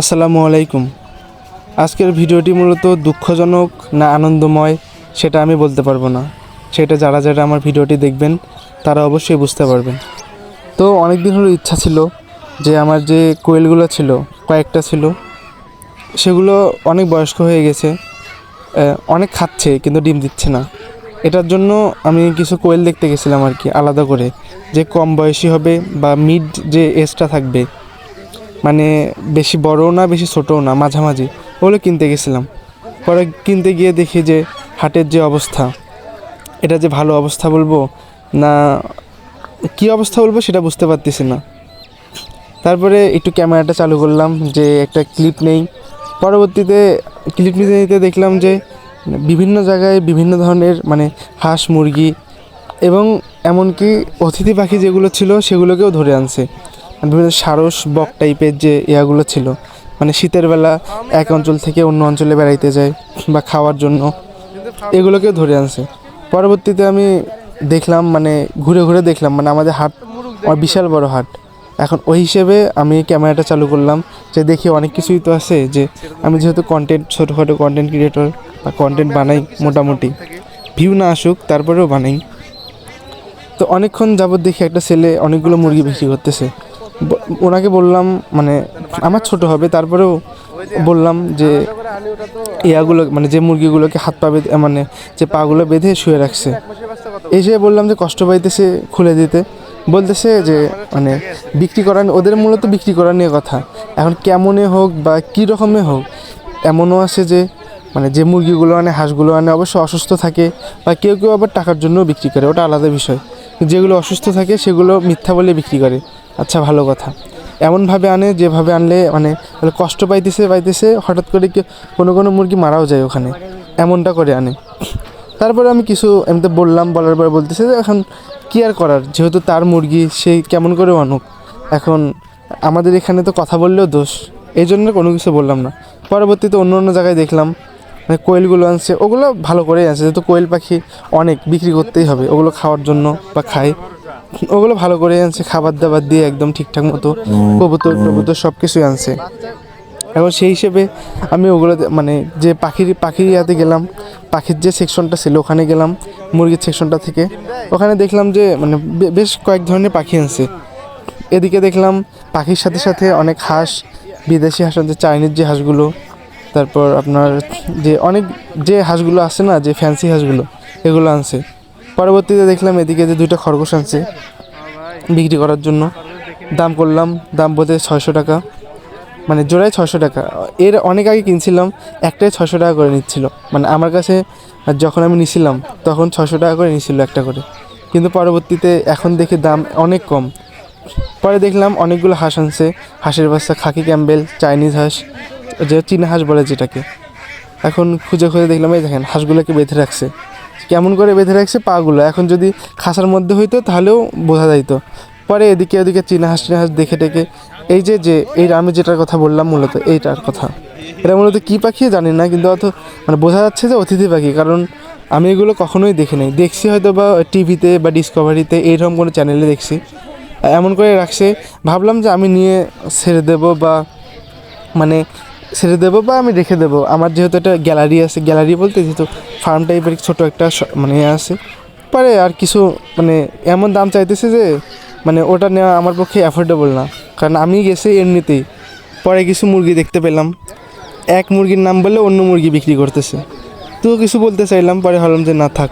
আসসালামু আলাইকুম। আজকের ভিডিওটি মূলত দুঃখজনক না আনন্দময় সেটা আমি বলতে পারব না। সেটা যারা যারা আমার ভিডিওটি দেখবেন, তারা অবশ্যই বুঝতে পারবেন। তো অনেক দিন হলো ইচ্ছা ছিল যে আমার যে কোয়েলগুলো ছিল, কয়েকটা ছিল, সেগুলো অনেক বয়স্ক হয়ে গেছে অনেক খাচ্ছে কিন্তু ডিম দিচ্ছে না। এটার জন্য আমি কিছু কোয়েল দেখতে গেছিলাম আর কি, আলাদা করে। যে কম বয়সী হবে বা মিড যে এজটা থাকবে মানে বেশি বড়ও না, বেশি ছোটও না, মাঝামাঝি। ওগুলো কিনতে গেছিলাম। পরে কিনতে গিয়ে দেখি যে হাটের যে অবস্থা, এটা যে ভালো অবস্থা বলব না কী অবস্থা বলব সেটা বুঝতে পারতেছি না। তারপরে একটু ক্যামেরাটা চালু করলাম যে একটা ক্লিপ নেই। পরবর্তীতে ক্লিপ নিতে নিতে দেখলাম যে বিভিন্ন জায়গায় বিভিন্ন ধরনের মানে হাঁস, মুরগি এবং এমনকি অতিথি পাখি যেগুলো ছিল সেগুলোকেও ধরে আনছে। বিভিন্ন সারস বক টাইপের যে ইয়াগুলো ছিল মানে শীতের বেলা এক অঞ্চল থেকে অন্য অঞ্চলে বেড়াইতে যায় বা খাওয়ার জন্য, এগুলোকেও ধরে আনছে। পরবর্তীতে আমি দেখলাম মানে ঘুরে ঘুরে দেখলাম মানে আমাদের হাট বিশাল বড় হাট। এখন ওই হিসেবে আমি ক্যামেরাটা চালু করলাম যে দেখি অনেক কিছুই তো আছে যে আমি যেহেতু কন্টেন্ট ছোটোখাটো কন্টেন্ট ক্রিয়েটর বা কন্টেন্ট বানাই মোটামুটি। ভিউ না আসুক, তারপরেও বানাই। তো অনেকক্ষণ যাবত দেখি একটা ছেলে অনেকগুলো মুরগি বিক্রি করতেছে। ওনাকে বললাম মানে আমার ছোট হবে, তারপরেও বললাম যে ইয়াগুলো মানে যে মুরগিগুলোকে হাত পা বেঁধে মানে যে পাগুলো বেঁধে শুয়ে রাখছে। এসে বললাম যে কষ্ট পাইতেছে খুলে দিতে। বলতেছে যে মানে বিক্রি করা ওদের মূলত বিক্রি করা নিয়ে কথা। এখন কেমনে হোক বা কী রকমে হোক, এমনও আছে যে মানে যে মুরগিগুলো আনে, হাঁসগুলো আনে, অবশ্য অসুস্থ থাকে বা কেউ কেউ আবার টাকার জন্য বিক্রি করে, ওটা আলাদা বিষয়। যেগুলো অসুস্থ থাকে সেগুলো মিথ্যা বলে বিক্রি করে। আচ্ছা ভালো কথা। এমনভাবে আনে যেভাবে আনলে মানে কষ্ট পাইতেছে পাইতেছে, হঠাৎ করে কোনো কোনো মুরগি মারাও যায় ওখানে। এমনটা করে আনে। তারপরে আমি কিছু এমনিতে বললাম, বলার পরে বলতেছে যে এখন কী আর করার? যেহেতু তার মুরগি, সে কেমন করে আনুক? এখন আমাদের এখানে তো কথা বললেও দোষ। এই জন্য কোনো কিছু বললাম না। পরবর্তীতে অন্য অন্য জায়গায় দেখলাম কোয়েলগুলো আনছে ওগুলো ভালো করেই আছে যেহেতু কোয়েল পাখি অনেক বিক্রি করতেই হবে ওগুলো খাওয়ার জন্য বা খায়। ওগুলো ভালো করে আনছে খাবার দাবার দিয়ে একদম ঠিকঠাক মতো কবুতর টবুতর সব কিছুই আনছে। এখন সেই হিসেবে আমি ওগুলোতে মানে যে পাখির পাখির ইয়াতে গেলাম পাখির যে সেকশনটা ছিল ওখানে গেলাম মুরগির সেকশনটা থেকে। ওখানে দেখলাম যে মানে বেশ কয়েক ধরনের পাখি আনছে। এদিকে দেখলাম পাখির সাথে সাথে অনেক হাঁস বিদেশি হাঁস আছে চাইনিজ যে হাঁসগুলো তারপর আপনার যে অনেক যে হাঁসগুলো আছে না, যে ফ্যান্সি হাঁসগুলো, এগুলো আনছে। পরবর্তীতে দেখলাম এদিকে যে দুইটা খরগোশ আনছে বিক্রি করার জন্য। দাম করলাম, দাম বোধহয় ছয়শো টাকা। মানে জোড়ায় ছয়শো টাকা। এর অনেক আগে কিনছিলাম, একটাই ছয়শো টাকা করে নিচ্ছিল। মানে আমার কাছে যখন আমি নিছিলাম, তখন ছয়শো টাকা করে নিছিল একটা করে। কিন্তু পরবর্তীতে এখন দেখি দাম অনেক কম। পরে দেখলাম অনেকগুলো হাঁস আনছে। হাঁসের বাচ্চা খাকি ক্যাম্বেল, চাইনিজ হাঁস যে চীনা হাঁস বলে যেটাকে। এখন খুঁজে খুঁজে দেখলাম, এই দেখেন, হাঁসগুলোকে বেঁধে রাখছে। কেমন করে বেঁধে রাখছে পাগুলো? এখন যদি খাসার মধ্যে হইতো, তাহলেও বোঝা যাইতো। পরে এদিকে ওদিকে চীনা হাঁস টিনা হাঁস দেখে টেকে। এই যে যে, এই আমি যেটার কথা বললাম, মূলত এইটার কথা। এটা মূলত কী পাখি জানি না, কিন্তু অত মানে বোঝা যাচ্ছে যে অতিথি পাখি, কারণ আমি এগুলো কখনোই দেখি নাই। দেখছি হয়তো বা টিভিতে বা ডিসকভারিতে এইরকম কোনো চ্যানেলে দেখছি। এমন করে রাখছে। ভাবলাম যে আমি নিয়ে ছেড়ে দেবো বা মানে ছেড়ে দেবো বা আমি রেখে দেবো? আমার যেহেতু একটা গ্যালারি আছে, গ্যালারি বলতে যেহেতু ফার্ম টাইপের ছোটো একটা মানে ইয়ে আছে, পরে আর কিছু মানে এমন দাম চাইতেছে যে মানে ওটা নেওয়া আমার পক্ষে অ্যাফোর্ডেবল না। কারণ আমি গেছি এমনিতেই, পরে কিছু মুরগি দেখতে পেলাম। এক মুরগির নাম বললে অন্য মুরগি বিক্রি করতেছে। তো কিছু বলতে চাইলাম, পরে ভাবলাম যে না থাক।